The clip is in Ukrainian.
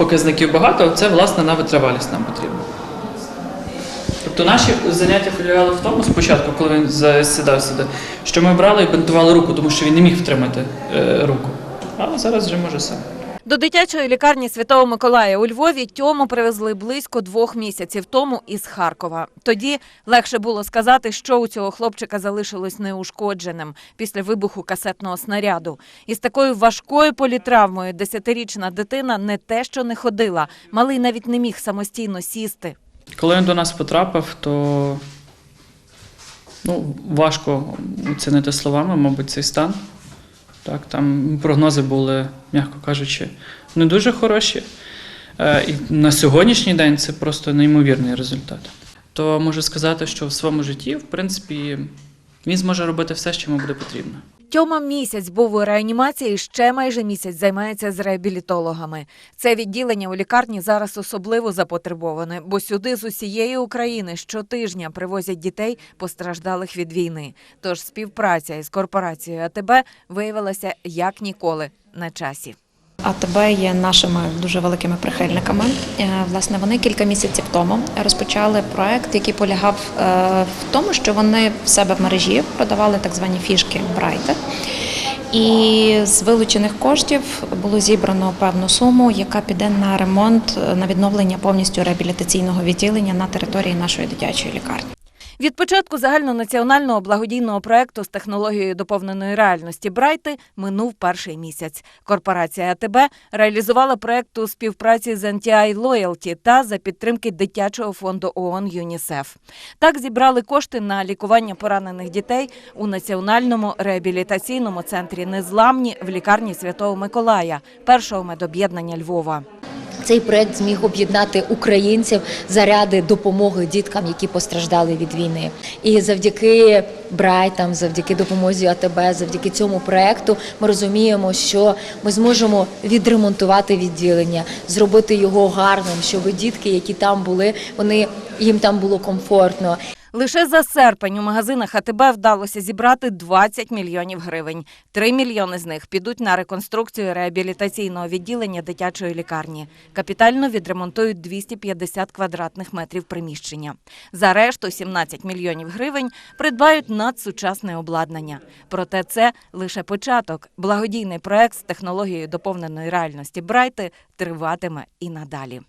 показників багато, це власне на витривалість нам потрібно. Тобто наші заняття полягали в тому спочатку, коли він засідав сюди, що ми брали і бинтували руку, тому що він не міг втримати е, руку. А зараз вже може сам. До дитячої лікарні Святого Миколая у Львові Тьому привезли близько двох місяців тому із Харкова. Тоді легше було сказати, що у цього хлопчика залишилось неушкодженим після вибуху касетного снаряду. Із такою важкою політравмою десятирічна дитина не те, що не ходила, малий навіть не міг самостійно сісти. Коли він до нас потрапив, то ну, важко оцінити словами, мабуть, цей стан. Так, там прогнози були, м'яко кажучи, не дуже хороші. Е, І на сьогоднішній день це просто неймовірний результат. То можу сказати, що в своєму житті, в принципі, він зможе робити все, що йому буде потрібно. Тьома місяць був у реанімації, і ще майже місяць займається з реабілітологами. Це відділення у лікарні зараз особливо запотребоване, бо сюди з усієї України щотижня привозять дітей, постраждалих від війни. Тож співпраця із корпорацією АТБ виявилася як ніколи на часі. АТБ є нашими дуже великими прихильниками. Е, Власне, вони кілька місяців тому розпочали проект, який полягав е, в тому, що вони в себе в мережі продавали так звані фішки Брайта. І з вилучених коштів було зібрано певну суму, яка піде на ремонт, на відновлення повністю реабілітаційного відділення на території нашої дитячої лікарні. Від початку загальнонаціонального благодійного проекту з технологією доповненої реальності Брайти минув перший місяць. Корпорація АТБ реалізувала проект у співпраці з NTI Loyalty та за підтримки дитячого фонду ООН ЮНІСЕФ. Так зібрали кошти на лікування поранених дітей у національному реабілітаційному центрі Незламні в лікарні Святого Миколая, першого медоб'єднання Львова. Цей проект зміг об'єднати українців заряди допомоги діткам, які постраждали від війни. І завдяки Брайтам, завдяки допомозі АТБ, завдяки цьому проекту, ми розуміємо, що ми зможемо відремонтувати відділення, зробити його гарним, щоб дітки, які там були, вони їм там було комфортно. Лише за серпень у магазинах АТБ вдалося зібрати 20 мільйонів гривень. 3 мільйони з них підуть на реконструкцію реабілітаційного відділення дитячої лікарні. Капітально відремонтують 250 квадратних метрів приміщення. За решту 17 мільйонів гривень придбають надсучасне обладнання. Проте це лише початок. Благодійний проект з технологією доповненої реальності Брайти триватиме і надалі.